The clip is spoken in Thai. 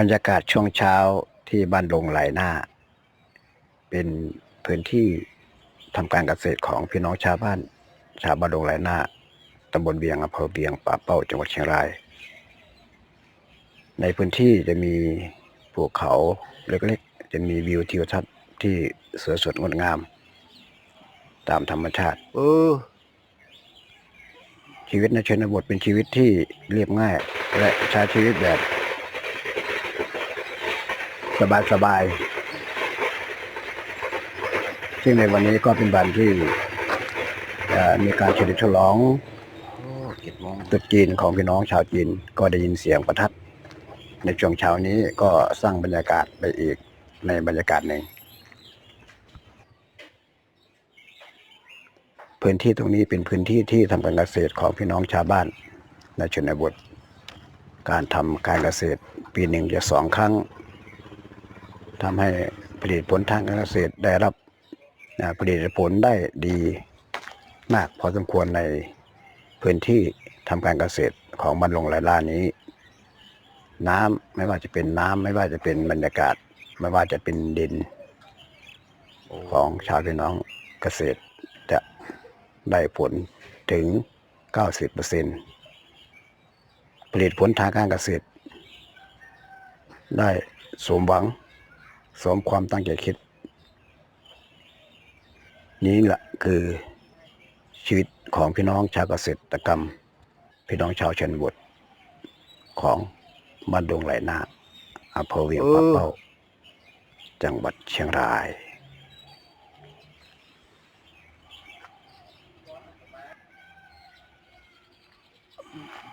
บรรยากาศช่วงเช้าที่บ้านดงไหลหน้า เป็นพื้นที่ทำการเกษตรของพี่น้องชาวบ้าน ชาวบ้านดงไหลหน้าตำบลเบียงอำเภอเบียงป่าเป้าจังหวัดเชียงราย ในพื้นที่จะมีภูเขาเล็กๆ จะมีวิวทิวทัศน์ที่สวยสดงดงาม ตามธรรมชาติ เออ ชีวิตในชนบทเป็นชีวิตที่เรียบง่าย และใช้ชีวิตแบบ สบายๆซึ่งในวันนี้ก็เป็นวันที่มีการเฉลิมฉลองโอ้เจ็ดโมงตรุษจีนของพี่น้องชาวจีนก็ได้ยินเสียงประทัด ในช่วงเช้านี้ก็สร้างบรรยากาศไปอีกในบรรยากาศหนึ่ง พื้นที่ตรงนี้เป็นพื้นที่ที่ทำการเกษตรของพี่น้องชาวบ้านในชนบท การทำการเกษตรปีหนึ่งจะสองครั้ง ทำให้ผลิตผลทางการเกษตรได้รับผลิตผลได้ดีมากพอสมควรในพื้นที่ทำการเกษตรของบ้านลงหลล่านี้ น้ำไม่ว่าจะเป็นน้ำไม่ว่าจะเป็นบรรยากาศ ไม่ว่าจะเป็นดิน ของชาวพี่น้องเกษตรจะได้ผลถึง 90%ผลิตผลทางการเกษตร ได้สมหวัง สมความตั้งใจคิด นี้แหละคือชีวิตของพี่น้องชาวเกษตรกรรม พี่น้องชาวชนบทของบ้านดงไหลนาอำเภอเวียงป่าเป้า จังหวัดเชียงราย Mm-hmm.